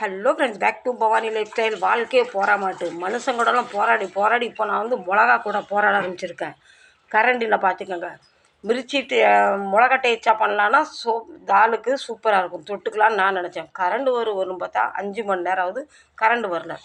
Hello friends back to Bhavani life style வாழ்க்கையே போராமாட்டு. மனுஷன் கூடலாம் போராடி போராடி இப்போ நான் வந்து மிளகா கூட போராட ஆரம்பிச்சிருக்கேன். கரண்டியில் பார்த்துக்கோங்க. மிர்ச்சி டே- மிளகா டேச்சா பண்ணலான்னா சோ தாலுக்கு சூப்பராக இருக்கும். தொட்டுக்கலான்னு நான் நினச்சேன். கரண்ட் வரும் பார்த்தா அஞ்சு மணி நேரம் ஆகுது கரண்ட் வரல.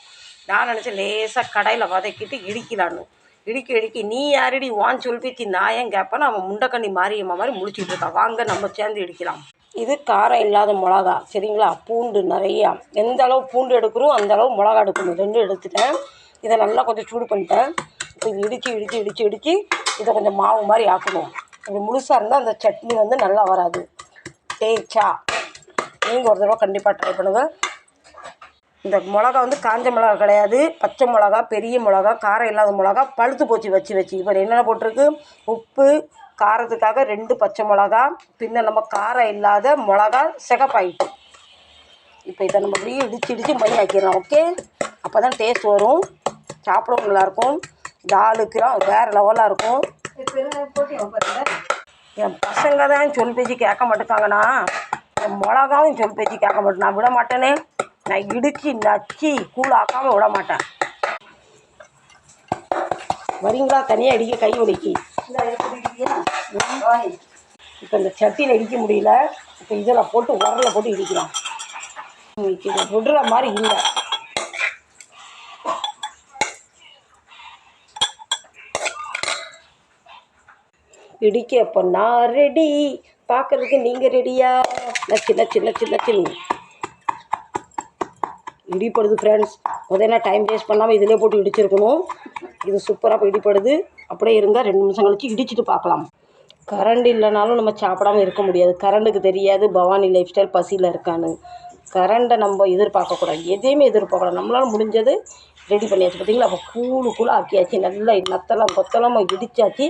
நான் நினச்சேன் லேசாக கடையில் வதக்கிட்டு இடிக்கலான்னு. இடிக்க இடிக்க நீ யாரடி வான் சொல்லி நான் ஏன் கேட்பேன்னு அவன் முண்டக்கண்ணி மாரியம்மா மாதிரி முடிச்சுட்டு இருக்கான் வாங்க நம்ம சேர்ந்து இடிக்கலாம். இது காரம் இல்லாத மிளகா சரிங்களா? பூண்டு நிறையா. எந்த அளவு பூண்டு எடுக்கிறோம் அந்த அளவு மிளகா எடுக்கணும். ரெண்டும் எடுத்துட்டேன். இதை நல்லா கொஞ்சம் சூடு பண்ணிட்டேன். இப்போ இது இடித்து இடித்து இடித்து இடித்து இதை கொஞ்சம் மாவு மாதிரி ஆக்கணும். இப்படி முழுசாக இருந்தால் அந்த சட்னி வந்து நல்லா வராது. தேய்ச்சா. நீங்கள் ஒரு தடவை கண்டிப்பாக ட்ரை பண்ணுங்கள் இந்த மிளகா வந்து காஞ்ச மிளகா கிடையாது பச்சை மிளகா பெரிய மிளகா காரம் இல்லாத மிளகா பழுத்து போச்சு வச்சு வச்சு. இப்போ என்னென்ன போட்டிருக்கு? உப்பு காரத்துக்காக ரெண்டு பச்சை மிளகா பின்ன நம்ம காரம் இல்லாத மிளகா சிகப்பாயிட்டு. இப்போ இதை நம்ம அப்படியே இடிச்சு இடிச்சு மை ஆக்கிடலாம் ஓகே அப்போ தான் டேஸ்ட் வரும். சாப்பிடவும் நல்லாயிருக்கும். தாலுக்குலாம் வேறு லெவலாக இருக்கும். என் பசங்க தான் சொல் பேச்சு கேட்க மாட்டேங்காங்கண்ணா என் மிளகாவும் சொல் பேச்சு கேட்க மாட்டேன் நான் விட மாட்டேனே. நான் இடுக்கி நச்சு கூழாக்காமல் விட மாட்டேன். வரீங்களா தனியாக அடிக்க கை உடைக்கி இப்போ இந்த சட்டியில் இடிக்க முடியல. இப்போ இதில் போட்டு உரலில் போட்டு இடிக்கலாம் இதை விடுற மாதிரி இல்லை. இடிக்க அப்போ நான் ரெடி பார்க்கறதுக்கு நீங்கள் ரெடியா நச்சு நச்சு நச்சு நச்சு இடிப்படுது ஃப்ரெண்ட்ஸ் முதல்ல டைம் வேஸ்ட் பண்ணாமல் இதிலே போட்டு இடிச்சிருக்கணும். இது சூப்பராக இடிப்படுது அப்படியே இருந்தால் ரெண்டு நிமிஷம் கழிச்சு இடிச்சிட்டு பார்க்கலாம். கரண்ட் இல்லைனாலும் நம்ம சாப்பிடாம இருக்க முடியாது. கரண்ட்டுக்கு தெரியாது பவானி லைஃப் ஸ்டைல் பசியில் இருக்கான்னு. கரண்டை நம்ம எதிர்பார்க்கக்கூடாது எதையுமே எதிர்பார்க்கக்கூடாது நம்மளால் முடிஞ்சது ரெடி பண்ணியாச்சு. பார்த்தீங்களா? அப்போ கூழு கூழ ஆக்கியாச்சு. நல்லா நத்தலாம் கொத்தலாம் இடிச்சாச்சு.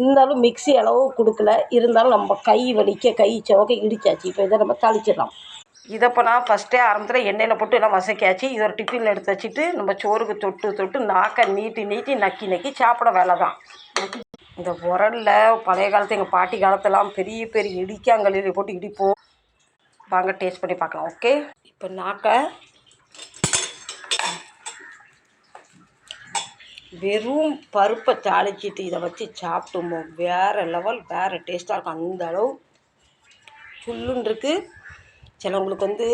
இருந்தாலும் மிக்ஸி அளவு கொடுக்கல. இருந்தாலும் நம்ம கை வலிக்க கை சவக்க இடிச்சாச்சு. இப்போ இதை நம்ம தாளிச்சிடலாம். இதை இப்போ நான் ஃபஸ்ட்டே ஆரம்பத்தில் எண்ணெயில் போட்டு எல்லாம் வசக்கியாச்சு. இது ஒரு டிஃபினில் எடுத்து வச்சுட்டு நம்ம சோறுக்கு தொட்டு தொட்டு நாக்கை நீட்டி நீட்டி நக்கி நக்கி சாப்பிட வேலை தான் இந்த உரல்ல பழைய காலத்து எங்கள் பாட்டி காலத்தெல்லாம் பெரிய பெரிய இடிக்காங்கல்லில் போட்டு இடிப்போம் வாங்க டேஸ்ட் பண்ணி பார்க்கலாம் ஓகே இப்போ நாக்கை வெறும் பருப்பை தாளிச்சிட்டு இதை வச்சு சாப்பிட்டோமோ வேறு லெவல் வேறு டேஸ்ட்டாக இருக்கும். அந்த அளவு சுல்லுன்னு சிலவங்களுக்கு வந்து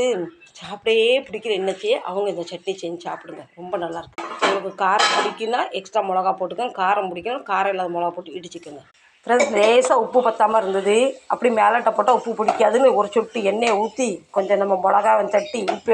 சாப்பிடவே பிடிக்கிற என்னச்சே அவங்க இந்த சட்னி செஞ்சு சாப்பிடுங்க. ரொம்ப நல்லாயிருக்கும் உங்களுக்கு காரம் பிடிக்குன்னா எக்ஸ்ட்ரா மிளகா போட்டுக்கோங்க. காரம் பிடிக்கணும் காரம் இல்லாத மிளகா போட்டு இடிச்சிக்கோங்க. ஃப்ரெண்ட்ஸ் லேசாக உப்பு பத்தாமல் இருந்தது. அப்படி மேலட்ட போட்டால் உப்பு பிடிக்காதுன்னு ஒரு சொட்டு எண்ணெயை ஊற்றி கொஞ்சம் நம்ம மிளகாவை தட்டி உப்பு